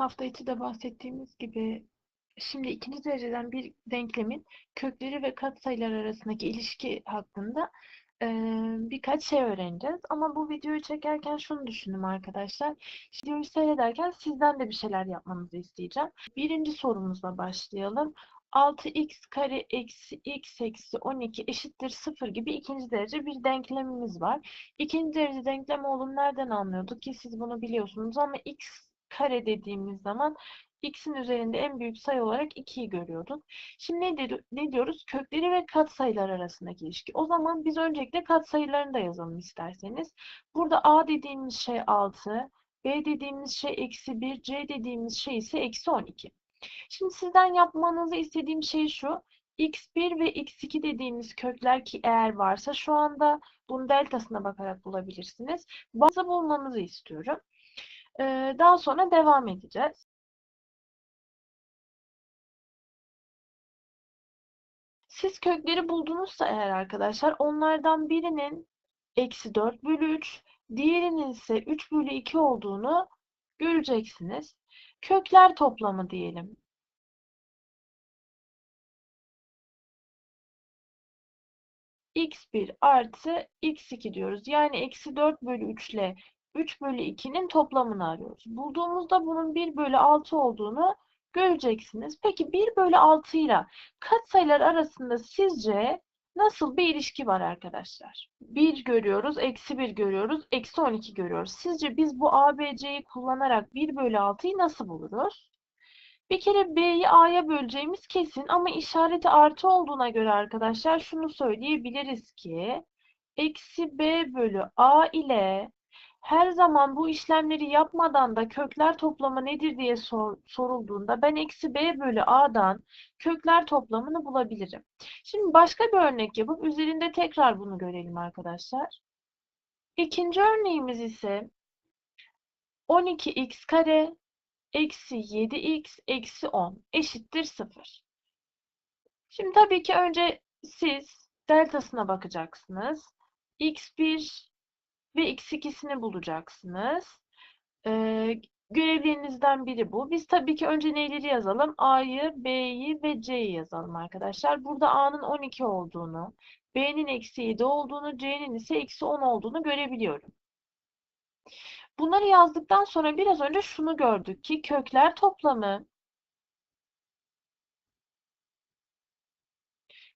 hafta içi de bahsettiğimiz gibi şimdi ikinci dereceden bir denklemin kökleri ve katsayılar arasındaki ilişki hakkında e, birkaç şey öğreneceğiz. Ama bu videoyu çekerken şunu düşündüm arkadaşlar. Videoyu seyrederken sizden de bir şeyler yapmanızı isteyeceğim. Birinci sorumuzla başlayalım. 6x kare eksi x eksi 12 eşittir 0 gibi ikinci derece bir denklemimiz var. İkinci derece denklem olduğunu nereden anlıyorduk ki siz bunu biliyorsunuz ama x kare dediğimiz zaman x'in üzerinde en büyük sayı olarak 2'yi görüyorduk. Şimdi ne, di- ne diyoruz? Kökleri ve katsayılar arasındaki ilişki. O zaman biz öncelikle katsayılarını da yazalım isterseniz. Burada a dediğimiz şey 6, b dediğimiz şey eksi 1, c dediğimiz şey ise eksi 12. Şimdi sizden yapmanızı istediğim şey şu. x1 ve x2 dediğimiz kökler ki eğer varsa şu anda bunun deltasına bakarak bulabilirsiniz. Bazı bulmanızı istiyorum. Ee, daha sonra devam edeceğiz. Siz kökleri buldunuzsa eğer arkadaşlar onlardan birinin eksi 4 bölü 3, diğerinin ise 3 bölü 2 olduğunu göreceksiniz. Kökler toplamı diyelim. x1 artı x2 diyoruz. Yani eksi 4 bölü 3 ile 3 bölü 2'nin toplamını arıyoruz. Bulduğumuzda bunun 1 bölü 6 olduğunu göreceksiniz. Peki 1 bölü 6 ile katsayılar arasında sizce nasıl bir ilişki var arkadaşlar? 1 görüyoruz, eksi 1 görüyoruz, eksi 12 görüyoruz. Sizce biz bu ABC'yi kullanarak 1 bölü 6'yı nasıl buluruz? Bir kere B'yi A'ya böleceğimiz kesin ama işareti artı olduğuna göre arkadaşlar şunu söyleyebiliriz ki eksi B bölü A ile her zaman bu işlemleri yapmadan da kökler toplamı nedir diye sor- sorulduğunda ben eksi B bölü A'dan kökler toplamını bulabilirim. Şimdi başka bir örnek yapıp üzerinde tekrar bunu görelim arkadaşlar. İkinci örneğimiz ise 12x kare eksi 7x eksi 10 eşittir 0. Şimdi tabii ki önce siz deltasına bakacaksınız. x1 ve x2'sini bulacaksınız. Ee, görevlerinizden biri bu. Biz tabii ki önce neyleri yazalım? A'yı, B'yi ve C'yi yazalım arkadaşlar. Burada A'nın 12 olduğunu, B'nin eksi 7 olduğunu, C'nin ise eksi 10 olduğunu görebiliyorum. Bunları yazdıktan sonra biraz önce şunu gördük ki kökler toplamı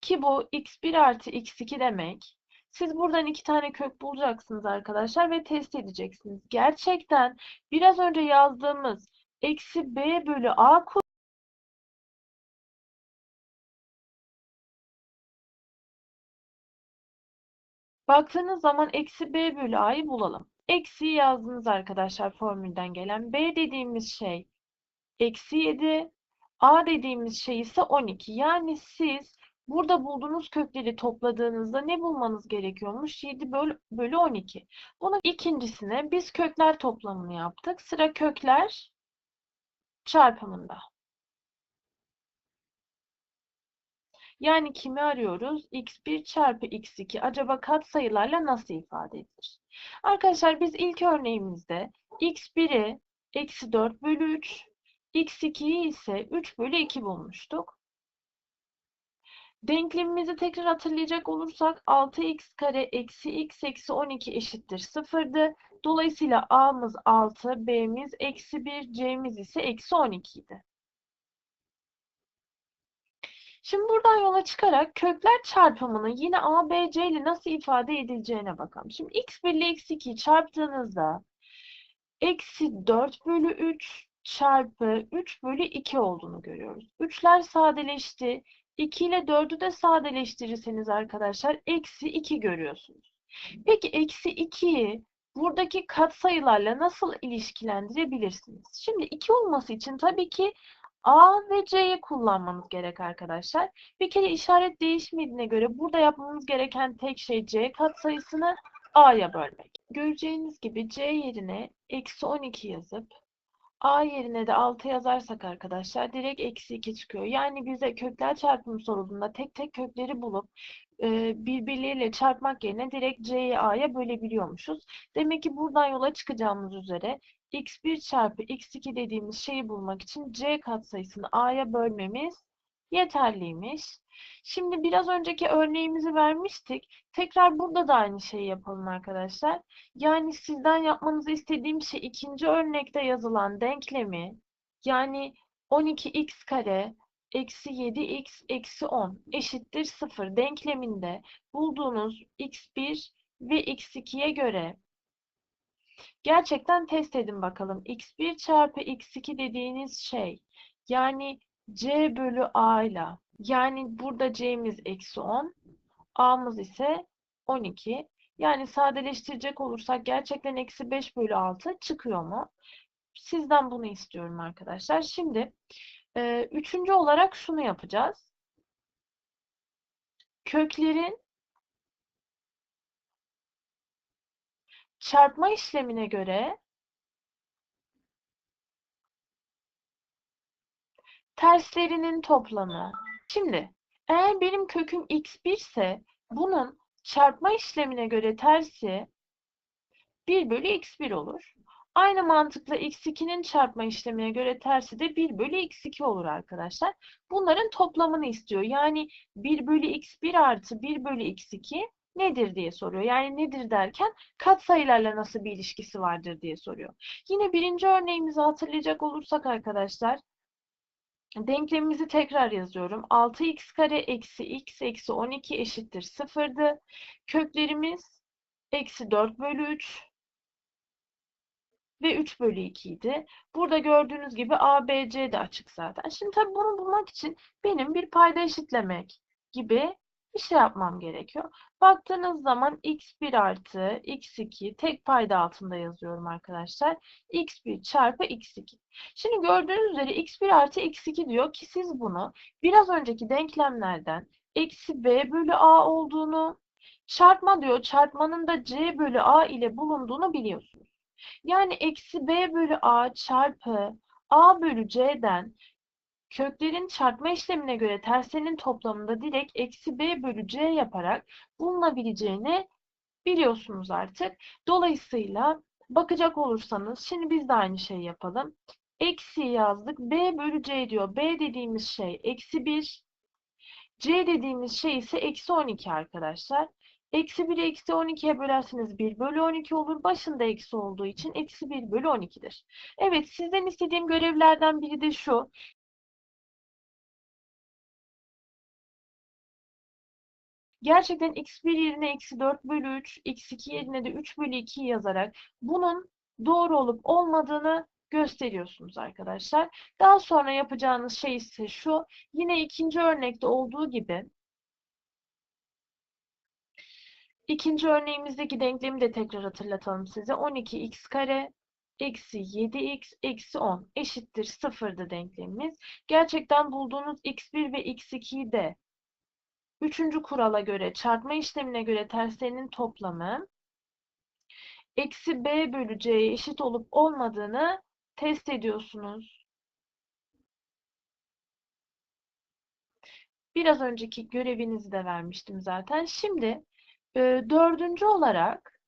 ki bu x1 artı x2 demek. Siz buradan iki tane kök bulacaksınız arkadaşlar ve test edeceksiniz. Gerçekten biraz önce yazdığımız eksi b bölü a Baktığınız zaman eksi b bölü a'yı bulalım. Eksiyi yazdınız arkadaşlar formülden gelen. b dediğimiz şey eksi 7. a dediğimiz şey ise 12. Yani siz burada bulduğunuz kökleri topladığınızda ne bulmanız gerekiyormuş? 7 bölü, bölü 12. Bunun ikincisine biz kökler toplamını yaptık. Sıra kökler çarpımında. Yani kimi arıyoruz? x1 çarpı x2 acaba katsayılarla nasıl ifade edilir? Arkadaşlar biz ilk örneğimizde x1'i eksi 4 bölü 3, x2'yi ise 3 bölü 2 bulmuştuk. Denklemimizi tekrar hatırlayacak olursak 6x kare eksi x eksi 12 eşittir 0'dı. Dolayısıyla a'mız 6, b'miz eksi 1, c'miz ise eksi 12 idi. Şimdi buradan yola çıkarak kökler çarpımını yine a, b, c ile nasıl ifade edileceğine bakalım. Şimdi x1 ile x2'yi çarptığınızda eksi 4 bölü 3 çarpı 3 bölü 2 olduğunu görüyoruz. 3'ler sadeleşti. 2 ile 4'ü de sadeleştirirseniz arkadaşlar eksi 2 görüyorsunuz. Peki eksi 2'yi buradaki katsayılarla nasıl ilişkilendirebilirsiniz? Şimdi 2 olması için tabii ki A ve C'yi kullanmamız gerek arkadaşlar. Bir kere işaret değişmediğine göre burada yapmamız gereken tek şey C katsayısını A'ya bölmek. Göreceğiniz gibi C yerine eksi 12 yazıp A yerine de 6 yazarsak arkadaşlar direkt eksi 2 çıkıyor. Yani bize kökler çarpımı sorulduğunda tek tek kökleri bulup e, birbirleriyle çarpmak yerine direkt C'yi A'ya bölebiliyormuşuz. Demek ki buradan yola çıkacağımız üzere x1 çarpı x2 dediğimiz şeyi bulmak için c katsayısını a'ya bölmemiz yeterliymiş. Şimdi biraz önceki örneğimizi vermiştik. Tekrar burada da aynı şeyi yapalım arkadaşlar. Yani sizden yapmanızı istediğim şey ikinci örnekte yazılan denklemi yani 12x kare eksi 7x eksi 10 eşittir 0 denkleminde bulduğunuz x1 ve x2'ye göre gerçekten test edin bakalım. x1 çarpı x2 dediğiniz şey yani c bölü a ile yani burada c'miz eksi 10 a'mız ise 12. Yani sadeleştirecek olursak gerçekten eksi 5 bölü 6 çıkıyor mu? Sizden bunu istiyorum arkadaşlar. Şimdi e, üçüncü olarak şunu yapacağız. Köklerin çarpma işlemine göre terslerinin toplamı. Şimdi eğer benim köküm x1 ise bunun çarpma işlemine göre tersi 1 bölü x1 olur. Aynı mantıkla x2'nin çarpma işlemine göre tersi de 1 bölü x2 olur arkadaşlar. Bunların toplamını istiyor. Yani 1 bölü x1 artı 1 bölü x2 nedir diye soruyor. Yani nedir derken katsayılarla nasıl bir ilişkisi vardır diye soruyor. Yine birinci örneğimizi hatırlayacak olursak arkadaşlar Denklemimizi tekrar yazıyorum. 6x kare eksi x eksi 12 eşittir 0'dı. Köklerimiz eksi 4 bölü 3 ve 3 bölü 2 idi. Burada gördüğünüz gibi A, B, C de açık zaten. Şimdi tabii bunu bulmak için benim bir payda eşitlemek gibi bir şey yapmam gerekiyor. Baktığınız zaman x1 artı x2 tek payda altında yazıyorum arkadaşlar. x1 çarpı x2. Şimdi gördüğünüz üzere x1 artı x2 diyor ki siz bunu biraz önceki denklemlerden eksi b bölü a olduğunu çarpma diyor çarpmanın da c bölü a ile bulunduğunu biliyorsunuz. Yani eksi b bölü a çarpı a bölü c'den köklerin çarpma işlemine göre terslerinin toplamında direkt eksi b bölü c yaparak bulunabileceğini biliyorsunuz artık. Dolayısıyla bakacak olursanız şimdi biz de aynı şeyi yapalım. Eksi yazdık. b bölü c diyor. b dediğimiz şey eksi 1. c dediğimiz şey ise eksi 12 arkadaşlar. Eksi 1'i eksi 12'ye bölerseniz 1 bölü 12 olur. Başında eksi olduğu için eksi 1 bölü 12'dir. Evet sizden istediğim görevlerden biri de şu. Gerçekten x1 yerine eksi 4 bölü 3, x2 yerine de 3 bölü 2 yazarak bunun doğru olup olmadığını gösteriyorsunuz arkadaşlar. Daha sonra yapacağınız şey ise şu. Yine ikinci örnekte olduğu gibi ikinci örneğimizdeki denklemi de tekrar hatırlatalım size. 12x kare eksi 7x eksi 10 eşittir 0'dı denklemimiz. Gerçekten bulduğunuz x1 ve x2'yi de Üçüncü kurala göre çarpma işlemine göre terslerinin toplamı eksi b bölü c'ye eşit olup olmadığını test ediyorsunuz. Biraz önceki görevinizi de vermiştim zaten. Şimdi e, dördüncü olarak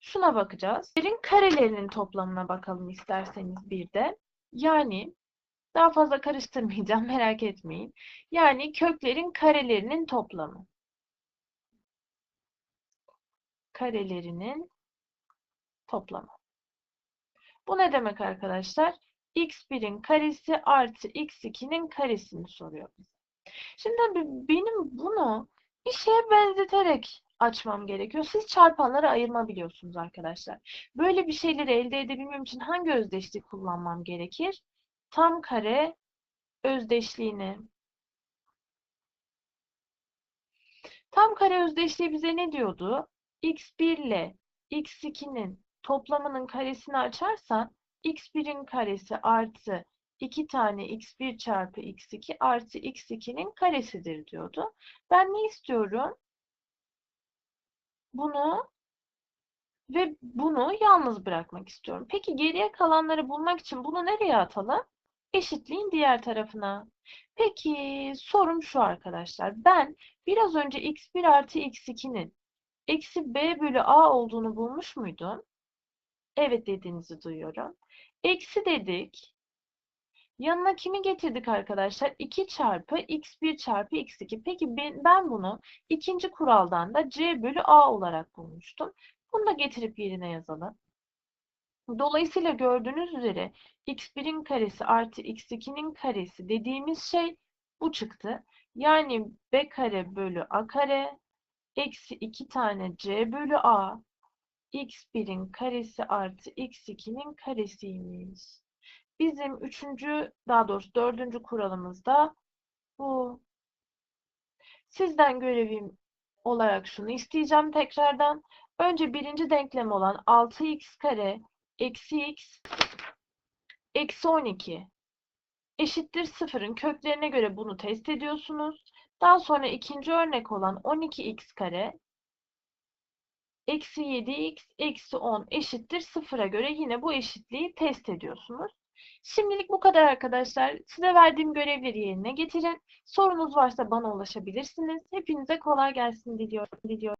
şuna bakacağız. Yerin karelerinin toplamına bakalım isterseniz bir de. Yani daha fazla karıştırmayacağım merak etmeyin. Yani köklerin karelerinin toplamı. Karelerinin toplamı. Bu ne demek arkadaşlar? x1'in karesi artı x2'nin karesini soruyor. Şimdi benim bunu bir şeye benzeterek açmam gerekiyor. Siz çarpanları ayırma biliyorsunuz arkadaşlar. Böyle bir şeyleri elde edebilmem için hangi özdeşlik kullanmam gerekir? Tam kare özdeşliğini. Tam kare özdeşliği bize ne diyordu? x1 ile x2'nin toplamının karesini açarsan x1'in karesi artı 2 tane x1 çarpı x2 artı x2'nin karesidir diyordu. Ben ne istiyorum? Bunu ve bunu yalnız bırakmak istiyorum. Peki geriye kalanları bulmak için bunu nereye atalım? Eşitliğin diğer tarafına. Peki sorum şu arkadaşlar. Ben biraz önce x1 artı x2'nin eksi b bölü a olduğunu bulmuş muydum? Evet dediğinizi duyuyorum. Eksi dedik. Yanına kimi getirdik arkadaşlar? 2 çarpı x1 çarpı x2. Peki ben, bunu ikinci kuraldan da c bölü a olarak bulmuştum. Bunu da getirip yerine yazalım. Dolayısıyla gördüğünüz üzere x1'in karesi artı x2'nin karesi dediğimiz şey bu çıktı. Yani b kare bölü a kare eksi 2 tane c bölü a x1'in karesi artı x2'nin karesiymiş. Bizim üçüncü, daha doğrusu dördüncü kuralımız da bu. Sizden görevim olarak şunu isteyeceğim tekrardan. Önce birinci denklem olan 6x kare eksi x eksi 12 eşittir sıfırın köklerine göre bunu test ediyorsunuz. Daha sonra ikinci örnek olan 12x kare eksi 7x eksi 10 eşittir sıfıra göre yine bu eşitliği test ediyorsunuz. Şimdilik bu kadar arkadaşlar. Size verdiğim görevleri yerine getirin. Sorunuz varsa bana ulaşabilirsiniz. Hepinize kolay gelsin diliyorum. diliyorum.